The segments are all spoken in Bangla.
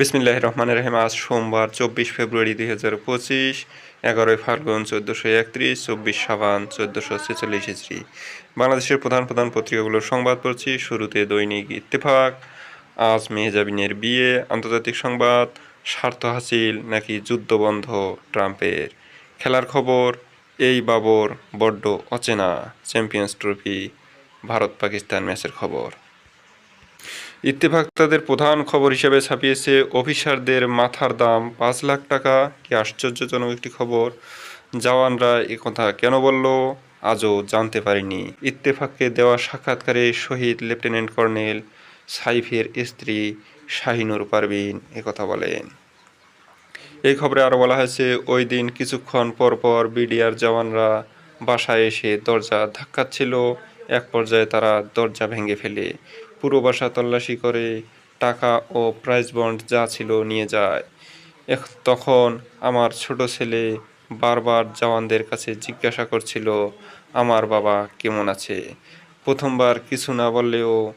বিসমিল্লাহ রহমান রহিম। আজ সোমবার, চব্বিশ ফেব্রুয়ারি দুই হাজার পঁচিশ, এগারোই ফাল্গুন চোদ্দোশো একত্রিশ, চব্বিশ সাবান চোদ্দোশো ছেচল্লিশ ইসরি বাংলাদেশের প্রধান প্রধান পত্রিকাগুলোর সংবাদ পড়ছি, শুরুতে দৈনিক ইত্তেফাক, আজ মেহজাবিনের বিয়ে, আন্তর্জাতিক সংবাদ, স্বার্থ হাসিল নাকি যুদ্ধবন্ধ ট্রাম্পের? খেলার খবর, এই বাবর বড্ড অচেনা, চ্যাম্পিয়ন্স ট্রফি ভারত পাকিস্তান ম্যাচের খবর। ইত্তেফাক তাদের প্রধান খবর হিসেবে ছাপিয়েছে অফিসারদের মাথার দাম। পাঁচ লাখ টাকা, কি আশ্চর্যজনক একটি খবর? জওয়ানরা কথা কেন বলল? আজও জানতে পারিনি। ইত্তেফাককে দেওয়া সাক্ষাৎকারে শহীদ লেফটেন্যান্ট কর্নেল সাইফের স্ত্রী শাহিনুর পারভিন একথা বলেন। এই খবরে আরও বলা হয়েছে, ওই দিন কিছুক্ষণ পর পর বিডিআর জওয়ানরা বাসায় এসে দরজা ধাক্কাচ্ছিল। এক পর্যায়ে তারা দরজা ভেঙে ফেলে। পুরো বাসা তল্লাশি করে, টাকা ও প্রাইজ বন্ড যা ছিল নিয়ে যায়। তখন আমার ছোট ছেলে বারবার জওয়ানদের কাছে জিজ্ঞাসা করছিল, আমার বাবা কেমন আছে? প্রথমবার কিছু না বললেও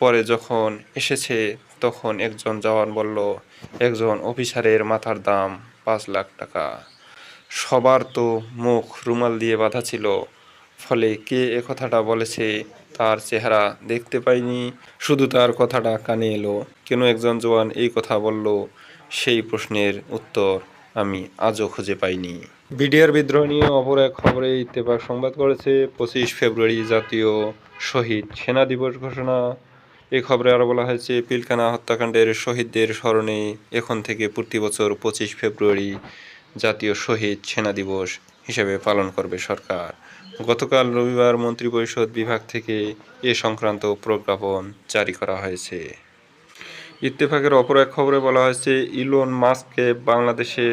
পরে যখন এসেছে, তখন একজন জওয়ান বলল, একজন অফিসারের মাথার দাম পাঁচ লাখ টাকা। সবার তো মুখ রুমাল দিয়ে বাঁধা ছিল। ফলে কে এ কথাটা বলেছে তার চেহারা দেখতে পাইনি। শুধু তার কথাটা কানে এলো। কেন একজন জওয়ান এই কথা বলল? সেই প্রশ্নের উত্তর আমি আজও খুঁজে পাইনি। বিডিআর বিদ্রোহ নিয়ে অপর এক খবরে ইত্তেফাক সংবাদ করেছে, পঁচিশ ফেব্রুয়ারি জাতীয় শহীদ সেনা দিবস ঘোষণা। এই খবরে আরও বলা হয়েছে, পিলখানা হত্যাকাণ্ডের শহীদদের স্মরণে এখন থেকে প্রতি বছর পঁচিশ ফেব্রুয়ারি জাতীয় শহীদ সেনা দিবস হিসেবে পালন করবে সরকার। গতকাল রবিবার মন্ত্রিপরিষদ বিভাগ থেকে এ সংক্রান্ত প্রজ্ঞাপন জারি করা হয়েছে। ইত্তেফাকের অপর এক খবরে বলা হয়েছে, ইলন মাস্ককে বাংলাদেশে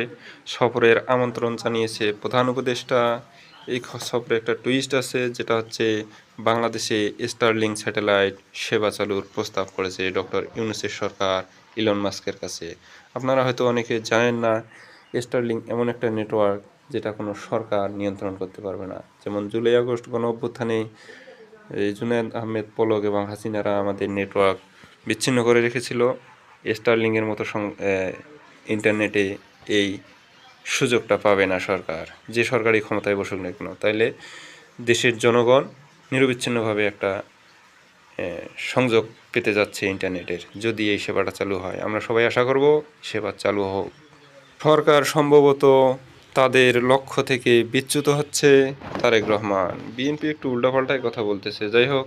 সফরের আমন্ত্রণ জানিয়েছে প্রধান উপদেষ্টা। এই সফরে একটা টুইস্ট আছে, যেটা হচ্ছে বাংলাদেশে স্টারলিং স্যাটেলাইট সেবা চালুর প্রস্তাব করেছে ডক্টর ইউনুসের সরকার ইলন মাস্কের কাছে। আপনারা হয়তো অনেকে জানেন না, স্টারলিং এমন একটা নেটওয়ার্ক যেটা কোনো সরকার নিয়ন্ত্রণ করতে পারবে না। যেমন জুলাই আগস্ট গণ অভ্যুত্থানে এই জুনায়দ আহমেদ পলক এবং হাসিনারা আমাদের নেটওয়ার্ক বিচ্ছিন্ন করে রেখেছিল। স্টারলিংয়ের মতো ইন্টারনেটে এই সুযোগটা পাবে না সরকার। যে সরকারি ক্ষমতায় বসুক না কেন, তাইলে দেশের জনগণ নিরবিচ্ছিন্নভাবে একটা সংযোগ পেতে যাচ্ছে ইন্টারনেটের, যদি এই সেবাটা চালু হয়। আমরা সবাই আশা করব সেবা চালু হোক। সরকার সম্ভবত তাদের লক্ষ্য থেকে বিচ্যুত হচ্ছে তারেক রহমান। বিএনপি একটু উল্টাপাল্টায় কথা বলতেছে। যাই হোক,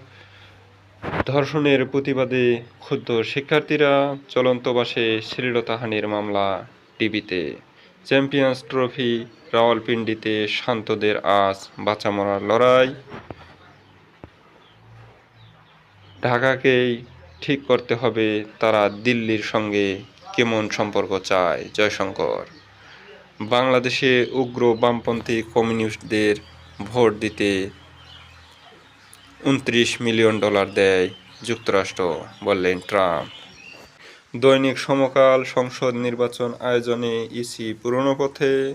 ধর্ষণের প্রতিবাদে ক্ষুদ্র শিক্ষার্থীরা চলন্ত বাসে শ্লীলতাহানির মামলা টিভিতে। চ্যাম্পিয়ন্স ট্রফি রাওয়ালপিন্ডিতে শান্তদের আজ বাঁচা মরার লড়াই। ঢাকাকেই ঠিক করতে হবে তারা দিল্লির সঙ্গে কেমন সম্পর্ক চায় জয়শঙ্কর। বাংলাদেশে উগ্র বামপন্থী কমিউনিস্টদের ভোট দিতে উনত্রিশ মিলিয়ন ডলার দেয় যুক্তরাষ্ট্র, বললেন ট্রাম্প। দৈনিক সমকাল সংসদ নির্বাচন আয়োজনে ইসি পুরনো পথে,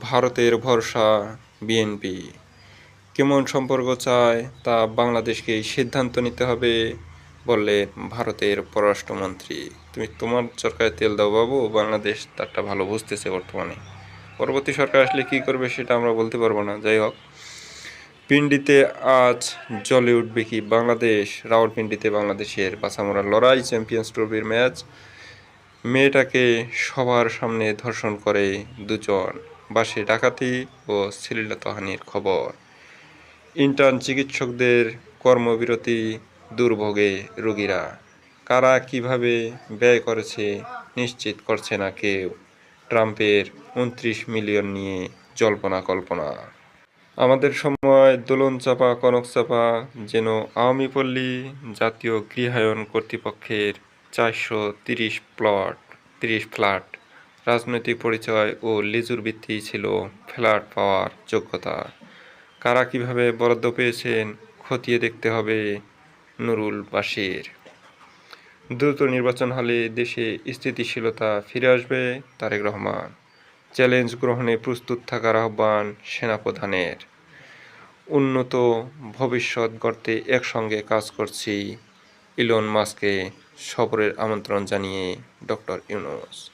ভারতের ভরসা বিএনপি। কেমন সম্পর্ক চায় তা বাংলাদেশকেই সিদ্ধান্ত নিতে হবে। বললেন ভারতের পররাষ্ট্রমন্ত্রী, তুমি তোমার সরকারে তেল দাও বাবু, বাংলাদেশ তারটা ভালো বুঝতেছে বর্তমানে। পরবর্তী সরকার আসলে কী করবে সেটা আমরা বলতে পারব না। যাই হোক পিন্ডিতে আজ জ্বলে উঠবে কি বাংলাদেশ রাওয়ালপিন্ডিতে বাংলাদেশের বাঁচামরার লড়াই, চ্যাম্পিয়ন্স ট্রফির ম্যাচ। মেয়েটাকে সবার সামনে ধর্ষণ করে দুজন, বাসে ডাকাতি ও শ্লীলতাহানির খবর। ইন্টার্ন চিকিৎসকদের কর্মবিরতি দুর্ভোগে রোগীরা। কারা কীভাবে ব্যয় করেছে নিশ্চিত করছে না কেউ। ট্রাম্পের উনত্রিশ মিলিয়ন নিয়ে জল্পনা কল্পনা। আমাদের সময় দোলন চাপা, কনক চাপা, যেন আওয়ামী পল্লী জাতীয় গৃহায়ন কর্তৃপক্ষের চারশো তিরিশ প্লট, তিরিশ ফ্ল্যাট, রাজনৈতিক পরিচয় ও লিজুর ভিত্তি ছিল ফ্ল্যাট পাওয়ার যোগ্যতা। কারা কীভাবে বরাদ্দ পেয়েছেন, খতিয়ে দেখতে হবে নুরুল বাশির। দ্রুত নির্বাচন হলে দেশে স্থিতিশীলতা ফিরে আসবে তারেক রহমান। চ্যালেঞ্জ গ্রহণে প্রস্তুত থাকার আহ্বান সেনাপ্রধানের। উন্নত ভবিষ্যৎ গড়তে একসঙ্গে কাজ করছি ইলন মাস্ককে সফরের আমন্ত্রণ জানিয়ে ডক্টর ইউনুস।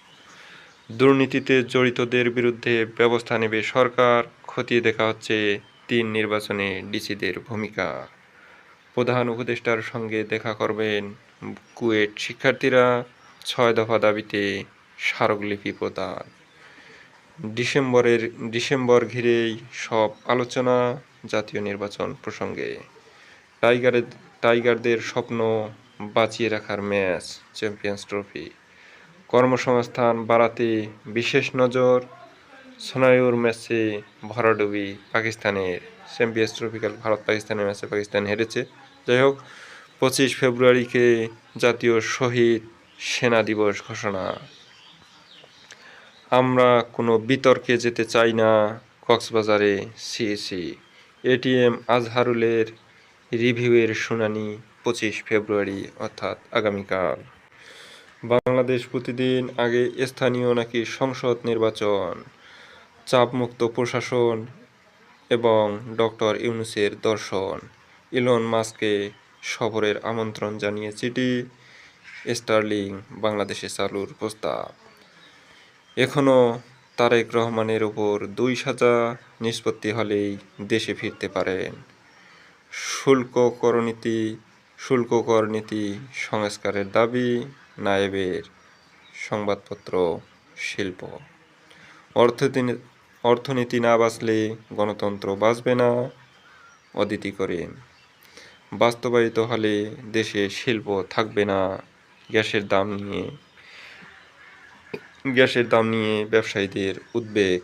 দুর্নীতিতে জড়িতদের বিরুদ্ধে ব্যবস্থা নেবে সরকার, খতিয়ে দেখা হচ্ছে তিন নির্বাচনে ডিসিদের ভূমিকা। প্রধান উপদেষ্টার সঙ্গে দেখা করবেন কুয়েট শিক্ষার্থীরা। ছয় দফা দাবিতে স্মারকলিপি প্রদান। ডিসেম্বরের, ডিসেম্বর ঘিরেই সব আলোচনা, জাতীয় নির্বাচন প্রসঙ্গে। টাইগারের টাইগারদের স্বপ্ন বাঁচিয়ে রাখার ম্যাচ, চ্যাম্পিয়ন্স ট্রফি। কর্মসংস্থান বাড়াতে বিশেষ নজর সোনাইউর ম্যাচে ভরাডুবি পাকিস্তানের। চ্যাম্পিয়ন্স ট্রফিক্যাল ভারত পাকিস্তানের ম্যাচে পাকিস্তান হেরেছে। যাই হোক, পঁচিশ ফেব্রুয়ারিকে জাতীয় শহীদ সেনা দিবস ঘোষণা। আমরা কোনো বিতর্কে যেতে চাই না কক্সবাজারে সিএসি। এটিএম আজহারুলের রিভিউয়ের শুনানি পঁচিশ ফেব্রুয়ারি, অর্থাৎ আগামীকাল। বাংলাদেশ প্রতিদিন আগে স্থানীয় নাকি সংসদ নির্বাচন, চাপমুক্ত প্রশাসন এবং ডক্টর ইউনুসের দর্শন। ইলন মাস্ককে সফরের আমন্ত্রণ জানিয়ে চিঠি স্টার্লিং, বাংলাদেশে চালুর প্রস্তাব। এখনও তারেক রহমানের ওপর দুই সাজা নিষ্পত্তি হলেই দেশে ফিরতে পারেন। শুল্ক করনীতি শুল্ক করনীতি সংস্কারের দাবি নায়েবের সংবাদপত্র শিল্প। অর্থনীতি অর্থনীতি না বাঁচলে গণতন্ত্র বাঁচবে না, অদিতি করেন বাস্তবায়িত হলে দেশে শিল্প থাকবে না। গ্যাসের দাম নিয়ে, গ্যাসের দাম নিয়ে ব্যবসায়ীদের উদ্বেগ।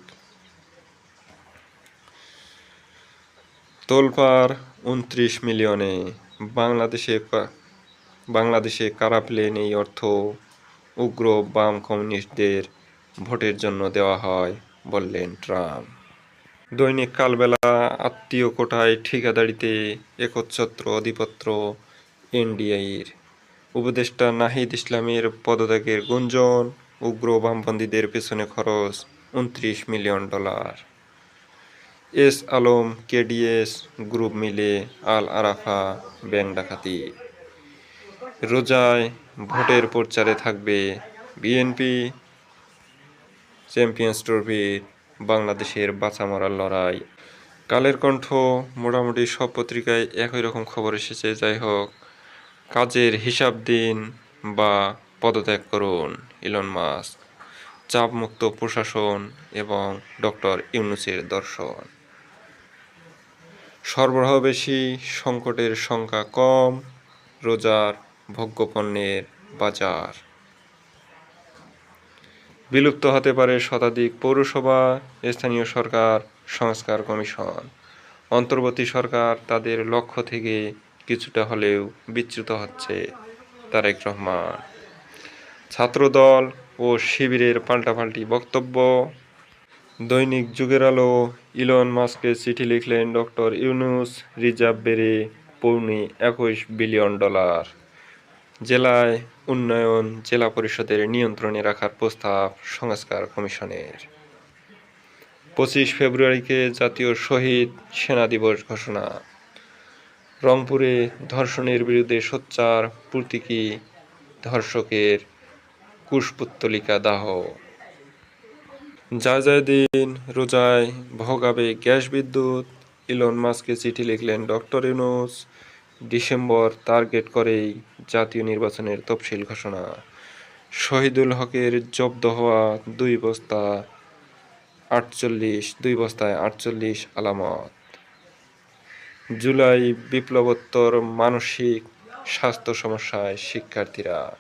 তোলপাড় উনত্রিশ মিলিয়নে। বাংলাদেশে বাংলাদেশে কারা প্লেন এই অর্থ উগ্র বাম কমিউনিস্টদের ভোটের জন্য দেওয়া হয়, বললেন ট্রাম্প। দৈনিক কালবেলা আত্মীয় কোটায় ঠিকাদারিতে একচ্ছত্র অধিপত্র এনডিআইয়ের। উপদেষ্টা নাহিদ ইসলামের পদত্যাগের গুঞ্জন, উগ্র বামপন্থীদের পেছনে খরচ উনত্রিশ million dollar. S Alam, KDS group মিলে আল আরাফা ব্যাংক ডাকাতি। রোজায় ভোটের প্রচারে থাকবে বিএনপি, চ্যাম্পিয়ন্স ট্রফির বাংলাদেশের বাঁচা মরার লড়াই। কালের কণ্ঠ মোটামুটি সব পত্রিকায় একই রকম খবর এসেছে। যাই হোক, কাজের হিসাব দিন বা পদত্যাগ করুন, ইলন মাস্ক। চাপমুক্ত প্রশাসন এবং ডক্টর ইউনুসের দর্শন। সরবরাহ বেশি, সংকটের সংখ্যা কম, রোজার ভোগ্যপণ্যের বাজার। বিলুপ্ত হতে পারে শতাধিক পৌরসভা, স্থানীয় সরকার সংস্কার কমিশন। অন্তর্বর্তী সরকার তাদের লক্ষ্য থেকে কিছুটা হলেও বিচ্যুত হচ্ছে তারেক রহমান। ছাত্রদল ও শিবিরের পাল্টাপাল্টি বক্তব্য। দৈনিক যুগের আলো, ইলন মাস্ককে চিঠি লিখলেন ডক্টর ইউনুস, রিজার্ভ বেড়ে পৌনে একুশ বিলিয়ন ডলার। জেলায় উন্নয়ন, জেলা পরিষদের নিয়ন্ত্রণে রাখার প্রস্তাব সংস্কার কমিশনের। পঁচিশ ফেব্রুয়ারিকে জাতীয় শহীদ সেনা দিবস ঘোষণা। রংপুরে ধর্ষণের বিরুদ্ধে সোচ্চার প্রতীকী ধর্ষকের কুশপুত্তলিকা দাহ। যা যায় দিন রোজায় ভোগাবে গ্যাস বিদ্যুৎ। ইলন মাস্কে চিঠি লিখলেন ডক্টর ইউনুস। ডিসেম্বর টার্গেট করেই জাতীয় নির্বাচনের তফসিল ঘোষণা। শহীদুল হকের জব্দ হওয়া দুই বস্তা আটচল্লিশ, দুই বস্তায় আটচল্লিশ আলামত। জুলাই বিপ্লবোত্তর মানসিক স্বাস্থ্য সমস্যায় শিক্ষার্থীরা।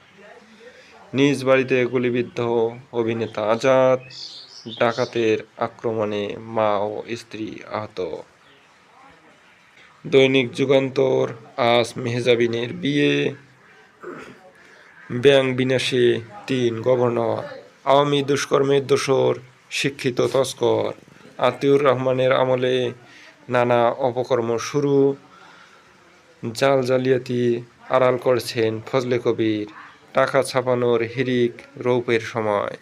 নিজ বাড়িতে গুলিবিদ্ধ অভিনেতা আজাদ, ডাকাতের আক্রমণে মা ও স্ত্রী আহত। দৈনিক যুগান্তর, আজ মেহজাবিনের বিয়ে। ব্যাংক বিনাশে তিন গভর্নর, আওয়ামী দুষ্কর্মের দোসর শিক্ষিত, তস্কর, আতিউর রহমানের আমলে নানা অপকর্ম শুরু। জাল জালিয়াতি আড়াল করছেন ফজলে কবির। টাকা ছাপানোর হিরিক রৌপের সময়।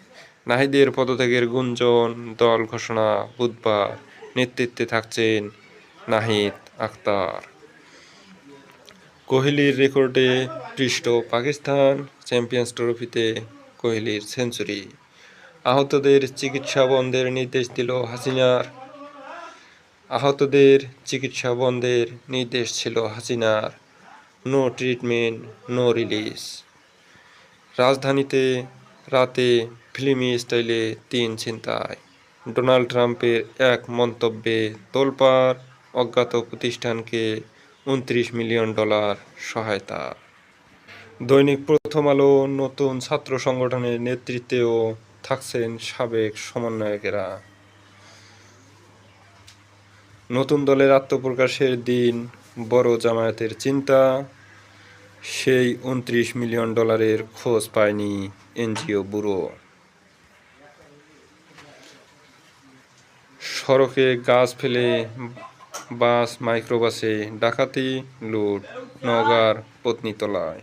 নাহিদের পদত্যাগের গুঞ্জন দল ঘোষণা বুধবার। নেতৃত্বে থাকছেন নাহিদ আক্তার কোহলির রেকর্ডে পৃষ্ঠ পাকিস্তান চ্যাম্পিয়ন্স ট্রফিতে কোহলির সেঞ্চুরি। আহতদের চিকিৎসা বন্ধের নির্দেশ দিল হাসিনার। আহতদের চিকিৎসা বন্ধের নির্দেশ ছিল হাসিনার। No treatment, no release. রাজধানীতে রাতে ফিল্মি স্টাইলে তিন ছিনতাই। ডোনাল্ড ট্রাম্পের এক মন্তব্যে তোলপাড় অজ্ঞাত প্রতিষ্ঠানকে উনত্রিশ মিলিয়ন ডলার সহায়তা। দৈনিক প্রথম আলো নতুন ছাত্র সংগঠনের নেতৃত্বেও থাকছেন সাবেক সমন্বয়কেরা। নতুন দলের আত্মপ্রকাশের দিন, বড় জামায়াতের চিন্তা, সেই উনত্রিশ মিলিয়ন ডলারের খোঁজ পায়নি এনজিও ব্যুরো। সড়কে গাছ ফেলে বাস মাইক্রোবাসে ডাকাতি, লুট, নওগাঁর পত্নীতলায়।